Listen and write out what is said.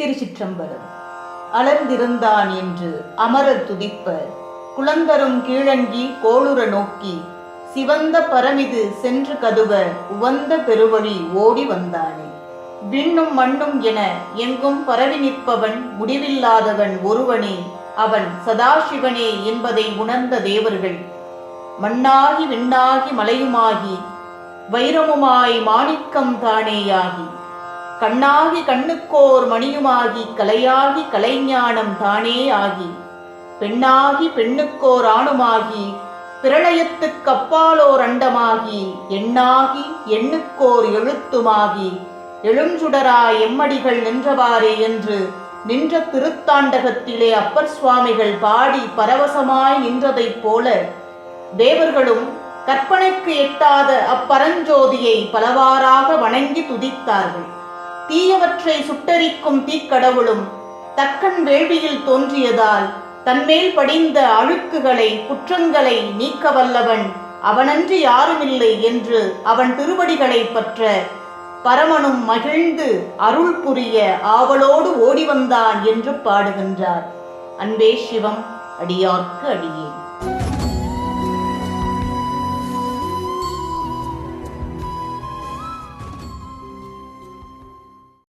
திருச்சிற்றம்பலம். அலர்ந்திருந்தான் என்று அமரர் துதிப்பர். குளந்தரும் கீழங்கி கோளுற நோக்கி சிவந்த பரமிது சென்று கதுவ உவந்த பெருவழி ஓடி வந்தானே. விண்ணும் மண்ணும் என எங்கும் பரவி நிற்பவன் முடிவில்லாதவன் ஒருவனே அவன் சதாசிவனே என்பதை உணர்ந்த தேவர்கள் மண்ணாகி விண்ணாகி மலையுமாகி வைரமுமாய் மாணிக்கம் தானேயாகி. கண்ணாகி கண்ணுக்கோர் மணியுமாகி கலையாகி கலைஞானம் தானே ஆகி. பெண்ணாகி பெண்ணுக்கோர் ஆணுமாகி பிரளயத்துக் அப்பாலோர் அண்டமாகி எண்ணாகி எண்ணுக்கோர் எழுத்துமாகி எழுஞ்சுடரா எம்மடிகள் நின்றவாறே என்று நின்ற திருத்தாண்டகத்திலே அப்பர் சுவாமிகள் பாடி பரவசமாய் நின்றதைப் போல தேவர்களும் கற்பனைக்கு எட்டாத அப்பரஞ்சோதியை பலவாறாக வணங்கி துதித்தார்கள். தீயவற்றை சுட்டரிக்கும் தீக்கடவுளும் தக்கன் வேள்வியில் தோன்றியதால் தன்மேல் படிந்த அழுக்குகளை குற்றங்களை நீக்க வல்லவன் அவனன்றி யாருமில்லை என்று அவன் திருவடிகளை பற்ற பரமனும் மகிழ்ந்து அருள் புரிய ஆவலோடு ஓடி வந்தான் என்று பாடுகின்றார். அன்பே சிவம் அடியார்க்கு அடியேன்